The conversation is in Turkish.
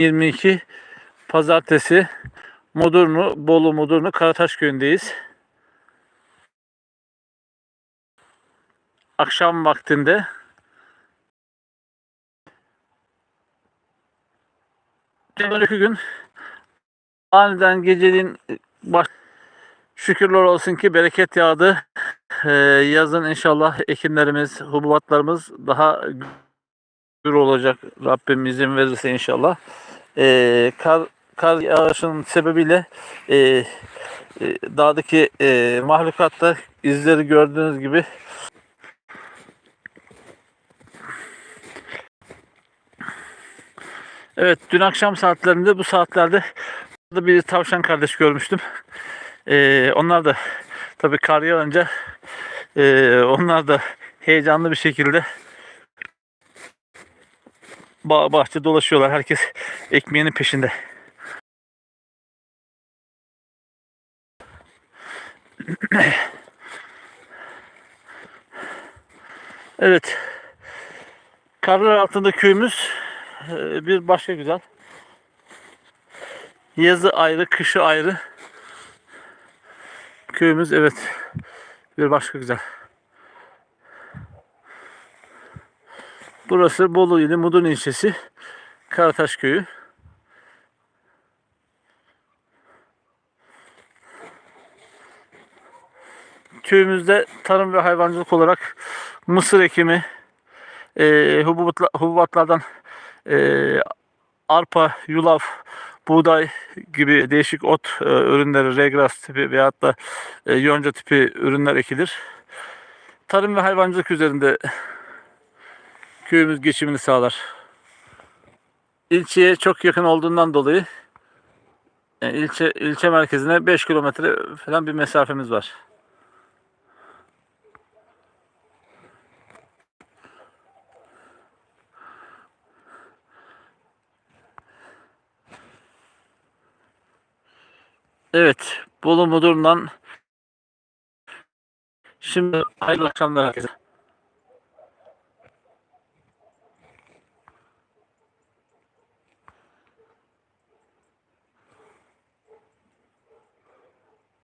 22 Pazartesi Mudurnu, Bolu Mudurnu Karataş köyündeyiz. Akşam vaktinde önceki gün aniden geceliğin baş... şükürler olsun ki bereket yağdı. Ee, yazın inşallah ekinlerimiz, hububatlarımız daha gür olacak. Rabbim izin verirse inşallah. Ee, kar, kar yağışının sebebiyle e, e, dağdaki e, mahlukatta izleri gördüğünüz gibi Evet dün akşam saatlerinde bu saatlerde bir tavşan kardeş görmüştüm. Ee, onlar da tabii kar yağınca e, onlar da heyecanlı bir şekilde bağ bahçe dolaşıyorlar. Herkes ekmeğinin peşinde. Evet. Karlar altında köyümüz e, bir başka güzel. Yazı ayrı, kışı ayrı. Köyümüz evet bir başka güzel. Burası Bolu ili Mudun ilçesi Karataş köyü. Köyümüzde tarım ve hayvancılık olarak mısır ekimi, e, hububatla, hububatlardan e, arpa, yulaf, buğday gibi değişik ot e, ürünleri, regras tipi veyahut da e, yonca tipi ürünler ekilir. Tarım ve hayvancılık üzerinde köyümüz geçimini sağlar. İlçeye çok yakın olduğundan dolayı yani ilçe ilçe merkezine 5 kilometre falan bir mesafemiz var. Evet, Bolu Mudur'dan şimdi hayırlı akşamlar herkese.